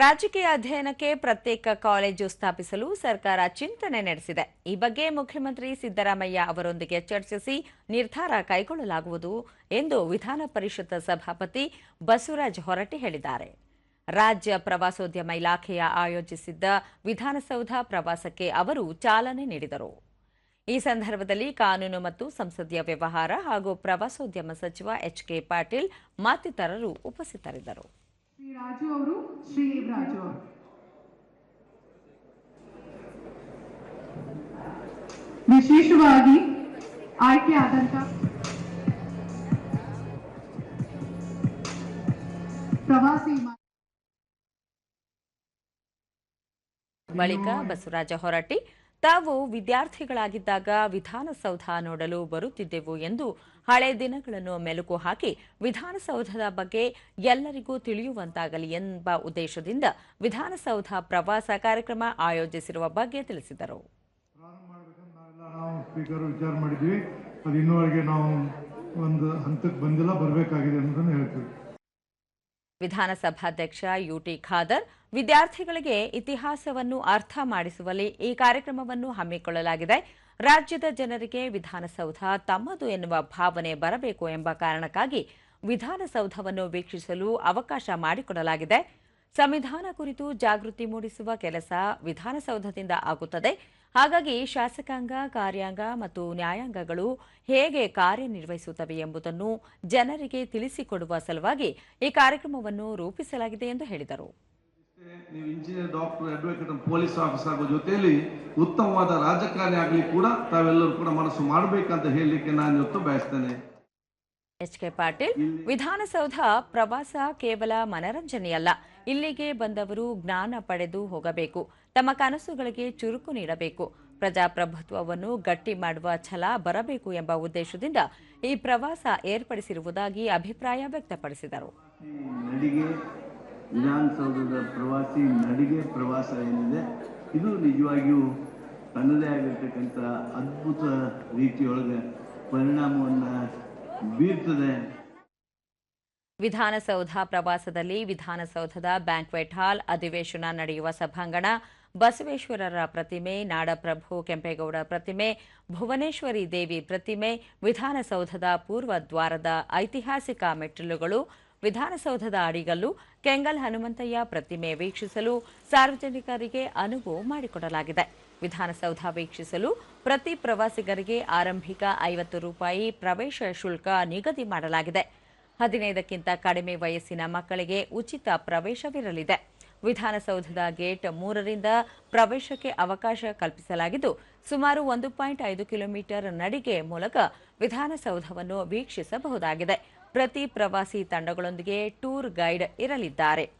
ರಾಜಕೀಯ ಅಧ್ಯಯನಕ್ಕೆ ಪ್ರತ್ಯೇಕ ಕಾಲೇಜು ಸ್ಥಾಪಿಸಲು ಸರ್ಕಾರ ಚಿಂತನೆ ನಡೆಸಿದೆ. ಈ ಬಗ್ಗೆ ಮುಖ್ಯಮಂತ್ರಿ ಸಿದ್ದರಾಮಯ್ಯ ಅವರೊಂದಿಗೆ ಚರ್ಚಿಸಿ ನಿರ್ಧಾರ ಕೈಗೊಳ್ಳಲಾಗುವುದು ಎಂದು ವಿಧಾನ ಪರಿಷತ್ ಸಭಾಪತಿ ಬಸವರಾಜ ಹೊರಟ್ಟಿ ಹೇಳಿದ್ದಾರೆ. ರಾಜ್ಯ ಪ್ರವಾಸೋದ್ಯಮ ಇಲಾಖೆಯ ಆಯೋಜಿಸಿದ್ದ ವಿಧಾನಸೌಧ ಪ್ರವಾಸಕ್ಕೆ ಅವರು ಚಾಲನೆ ನೀಡಿದರು. ಈ ಸಂದರ್ಭದಲ್ಲಿ ಕಾನೂನು ಮತ್ತು ಸಂಸದೀಯ ವ್ಯವಹಾರ ಹಾಗೂ ಪ್ರವಾಸೋದ್ಯಮ ಸಚಿವ ಎಚ್ ಕೆ ಪಾಟೀಲ್ ಮತ್ತಿತರರು ಉಪಸ್ಥಿತರಿದ್ದರು. ಶ್ರೀ ರಾಜು ಅವರು, ಶ್ರೀ ರಾಜು ಅವರು. ವಿಶೇಷವಾಗಿ ಆಯ್ಕೆ ಆದಂತ ಪ್ರವಾಸಿ ಬಳಿಕ ಬಸವರಾಜ ಹೊರಟ್ಟಿ, ತಾವು ವಿದ್ಯಾರ್ಥಿಗಳಾಗಿದ್ದಾಗ ವಿಧಾನಸೌಧ ನೋಡಲು ಬರುತ್ತಿದ್ದೆವು ಎಂದು ಹಳೆ ದಿನಗಳನ್ನು ಮೆಲುಕು ಹಾಕಿ ವಿಧಾನಸೌಧದ ಬಗ್ಗೆ ಎಲ್ಲರಿಗೂ ತಿಳಿಯುವಂತಾಗಲಿ ಎಂಬ ಉದ್ದೇಶದಿಂದ ವಿಧಾನಸೌಧ ಪ್ರವಾಸ ಕಾರ್ಯಕ್ರಮ ಆಯೋಜಿಸಿರುವ ಬಗ್ಗೆ ತಿಳಿಸಿದರು. ಒಂದು ಹಂತಕ್ಕೆ ಬಂದಿಲ್ಲ, ಬರಬೇಕಾಗಿದೆ ಹೇಳ್ತೀವಿ. ವಿಧಾನಸಭಾಧ್ಯಕ್ಷ ಯುಟಿ ಖಾದರ್ ವಿದ್ಯಾರ್ಥಿಗಳಿಗೆ ಇತಿಹಾಸವನ್ನು ಅರ್ಥ ಮಾಡಿಸುವಲ್ಲಿ ಈ ಕಾರ್ಯಕ್ರಮವನ್ನು ಹಮ್ಮಿಕೊಳ್ಳಲಾಗಿದೆ. ರಾಜ್ಯದ ಜನರಿಗೆ ವಿಧಾನಸೌಧ ತಮ್ಮದು ಎನ್ನುವ ಭಾವನೆ ಬರಬೇಕು ಎಂಬ ಕಾರಣಕ್ಕಾಗಿ ವಿಧಾನಸೌಧವನ್ನು ವೀಕ್ಷಿಸಲು ಅವಕಾಶ ಮಾಡಿಕೊಡಲಾಗಿದೆ. ಸಂವಿಧಾನ ಕುರಿತು ಜಾಗೃತಿ ಮೂಡಿಸುವ ಕೆಲಸ ವಿಧಾನಸೌಧದಿಂದ ಆಗುತ್ತದೆ. ಹಾಗಾಗಿ ಶಾಸಕಾಂಗ ಕಾರ್ಯಾಂಗ ಮತ್ತು ನ್ಯಾಯಾಂಗಗಳು ಹೇಗೆ ಕಾರ್ಯನಿರ್ವಹಿಸುತ್ತವೆ ಎಂಬುದನ್ನು ಜನರಿಗೆ ತಿಳಿಸಿಕೊಡುವ ಸಲುವಾಗಿ ಈ ಕಾರ್ಯಕ್ರಮವನ್ನು ರೂಪಿಸಲಾಗಿದೆ ಎಂದು ಹೇಳಿದರು. ನೀವು engineer doctor advocate police officer ಆಗೋ ಜೊತೆಯಲ್ಲಿ ಉತ್ತಮವಾದ ರಾಜಕಾರಣಿ ಆಗಲಿ ಕೂಡ ತಾವೆಲ್ಲರೂ ಕೂಡ ಮನಸ್ಸು ಮಾಡಬೇಕಂತ ಹೇಳಲಿಕ್ಕೆ ನಾನು ಇವತ್ತು ಬಯಸ್ತೇನೆ. ಎಚ್ ಕೆ ಪಾಟೀಲ್ ವಿಧಾನಸೌಧ ಪ್ರವಾಸ ಕೇವಲ ಮನರಂಜನೆಯಲ್ಲ ಇಲ್ಲಿಗೆ ಬಂದವರು ಜ್ಞಾನ ಪಡೆದು ಹೋಗಬೇಕು. ತಮ್ಮ ಕನಸುಗಳಿಗೆ ಚುರುಕು ನೀಡಬೇಕು. ಪ್ರಜಾಪ್ರಭುತ್ವವನ್ನು ಗಟ್ಟಿ ಮಾಡುವ ಛಲ ಬರಬೇಕು ಎಂಬ ಉದ್ದೇಶದಿಂದ ಈ ಪ್ರವಾಸ ಏರ್ಪಡಿಸಿರುವುದಾಗಿ ಅಭಿಪ್ರಾಯ ವ್ಯಕ್ತಪಡಿಸಿದರು. ನಡಿಗೆ ವಿಧಾನಸೌಧದ ಪ್ರವಾಸಿ ನಡಿಗೆ ಪ್ರವಾಸ ಏನಿದೆ ಇದು ನಿಜವಾಗಿಯೂ ತನ್ನದೇ ಆಗಿರ್ತಕ್ಕಂಥ ಅದ್ಭುತ ರೀತಿಯೊಳಗೆ ಪರಿಣಾಮವನ್ನು ಬೀರ್ತದೆ. ವಿಧಾನಸೌಧ ಪ್ರವಾಸದಲ್ಲಿ ವಿಧಾನಸೌಧದ ಬ್ಯಾಂಕ್ವೆಟ್ ಹಾಲ್ ಅಧಿವೇಶನ ನಡೆಯುವ ಸಭಾಂಗಣ ಬಸವೇಶ್ವರರ ಪ್ರತಿಮೆ, ನಾಡಪ್ರಭು ಕೆಂಪೇಗೌಡ ಪ್ರತಿಮೆ, ಭುವನೇಶ್ವರಿ ದೇವಿ ಪ್ರತಿಮೆ, ವಿಧಾನಸೌಧದ ಪೂರ್ವ ದ್ವಾರದ ಐತಿಹಾಸಿಕ ಮೆಟ್ಟಿಲುಗಳು, ವಿಧಾನಸೌಧದ ಅಡಿಗಲ್ಲು, ಕೆಂಗಲ್ ಹನುಮಂತಯ್ಯ ಪ್ರತಿಮೆ ವೀಕ್ಷಿಸಲು ಸಾರ್ವಜನಿಕರಿಗೆ ಅನುವು ಮಾಡಿಕೊಡಲಾಗಿದೆ. ವಿಧಾನಸೌಧ ವೀಕ್ಷಿಸಲು ಪ್ರತಿ ಪ್ರವಾಸಿಗರಿಗೆ ಆರಂಭಿಕ ಐವತ್ತು ರೂಪಾಯಿ ಪ್ರವೇಶ ಶುಲ್ಕ ನಿಗದಿ ಮಾಡಲಾಗಿದೆ. ಹದಿನೈದಕ್ಕಿಂತ ಕಡಿಮೆ ವಯಸ್ಸಿನ ಮಕ್ಕಳಿಗೆ ಉಚಿತ ಪ್ರವೇಶವಿರಲಿದೆ. ವಿಧಾನಸೌಧದ ಗೇಟ್ ಮೂರರಿಂದ ಪ್ರವೇಶಕ್ಕೆ ಅವಕಾಶ ಕಲ್ಪಿಸಲಾಗಿದ್ದು, ಸುಮಾರು ಒಂದು ಪಾಯಿಂಟ್ ಐದು ಕಿಲೋಮೀಟರ್ ನಡಿಗೆ ಮೂಲಕ ವಿಧಾನಸೌಧವನ್ನು ವೀಕ್ಷಿಸಬಹುದಾಗಿದೆ. ಪ್ರತಿ ಪ್ರವಾಸಿ ತಂಡಗಳೊಂದಿಗೆ ಟೂರ್ ಗೈಡ್ ಇರಲಿದ್ದಾರೆ.